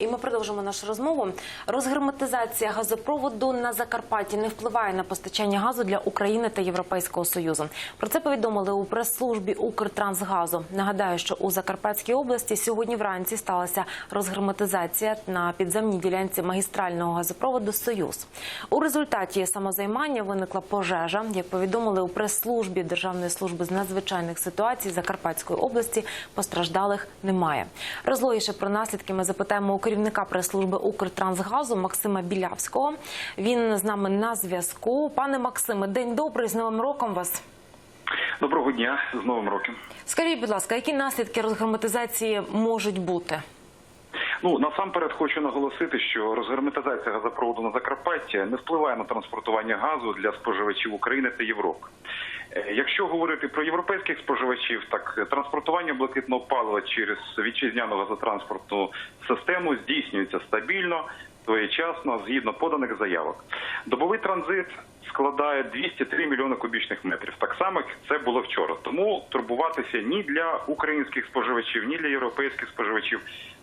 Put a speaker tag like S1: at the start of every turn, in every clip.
S1: І ми продовжимо нашу розмову. Розгерметизація газопроводу на Закарпатті не впливає на постачання газу для України та Європейського союзу. Про це повідомили у прес-службі Укртрансгазу. Нагадаю, що у Закарпатській області сьогодні вранці сталася розгерметизація на підземній ділянці магістрального газопроводу Союз. У результаті самозаймання виникла пожежа. Як повідомили у прес-службі Державної служби з надзвичайних ситуацій Закарпатської області, постраждалих немає. Розлогіше про наслідки ми запитаємо у керівника прес-служби Укртрансгазу Максима Білявського. Він з нами на зв'язку. Пане Максиме, день добрий з новим роком вас.
S2: Доброго дня з Новим роком.
S1: Скажіть, будь ласка, які наслідки розгроматизації можуть бути?
S2: Ну насамперед хочу наголосити, що розгерметизація газопроводу на Закарпаття не впливає на транспортування газу для споживачів України та Європи. Е, Якщо говорити про європейських споживачів, так транспортування блакитного палива через вітчизняну газотранспортну систему здійснюється стабільно, своєчасно, згідно поданих заявок. Добовий транзит складає 203 мільйони кубічних метрів. Так само як це було вчора. Тому турбуватися ні для українських споживачів, ні для європейських споживачів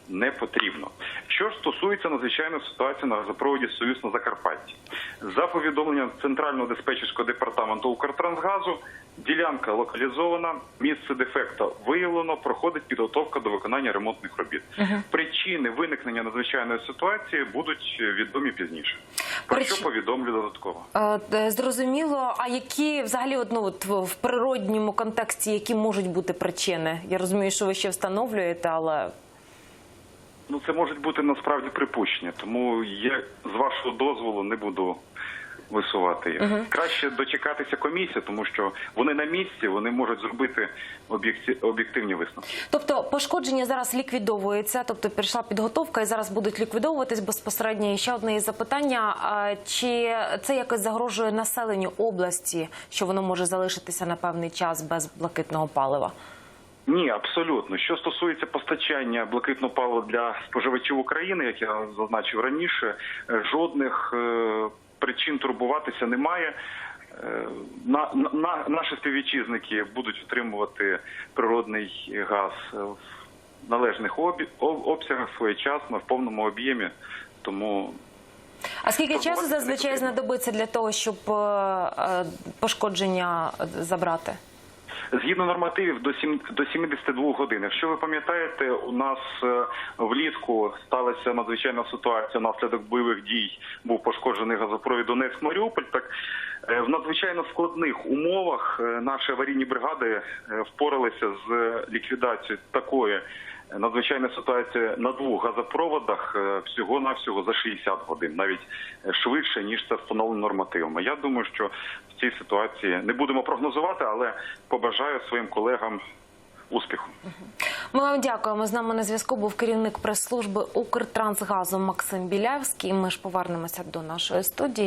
S2: не потрібно. Що ж стосується надзвичайної ситуації на газопроводі Союз на Закарпатті, за повідомленням Центрального диспетчерського департаменту Укртрансгазу, ділянка локалізована, місце дефекту виявлено, проходить підготовка до виконання ремонтних робіт. Причини виникнення надзвичайної ситуації будуть відомі пізніше. Про
S1: Прич-
S2: що повідомлю додатково.
S1: Е, е, Зрозуміло. А які взагалі от, ну, от в природньому контексті які можуть бути причини? Я розумію, що ви ще встановлюєте, але
S2: Ну, це можуть бути насправді припущення, тому я з вашого дозволу не буду висувати їх. Краще дочекатися комісії, тому що вони на місці, вони можуть зробити об'єктивні висновки.
S1: Тобто пошкодження зараз ліквідовується, тобто пішла підготовка і зараз будуть ліквідовуватись безпосередньо. І ще одне із запитання: чи це якось загрожує населенню області, що воно може залишитися на певний час без блакитного палива?
S2: Ні, абсолютно. Що стосується постачання блакитного палива для споживачів України, як я зазначив раніше, е, жодних е, причин турбуватися немає. Е, На, на, наші співвітчизники будуть отримувати природний газ в належних обі, обсягах своєчасно, в повному об'ємі. Тому
S1: А скільки часу зазвичай знадобиться для того, щоб пошкодження забрати?
S2: Згідно нормативів до сім до 72 годин. Якщо ви пам'ятаєте, у нас е, влітку сталася надзвичайна ситуація. Наслідок бойових дій був пошкоджений газопровід Донецьк Маріуполь. Так е, в надзвичайно складних умовах е, наші аварійні бригади впоралися з ліквідацією такої. Надзвичайна ситуація на двох газопроводах всього навсього за 60 годин, навіть е, швидше ніж це встановлено нормативами. Я думаю, що в цій ситуації не будемо прогнозувати, але побажаю своїм колегам успіху.
S1: Ми вам дякуємо. З нами на зв'язку був керівник прес-служби Укртрансгазу Максим Білявський. Ми ж повернемося до нашої студії.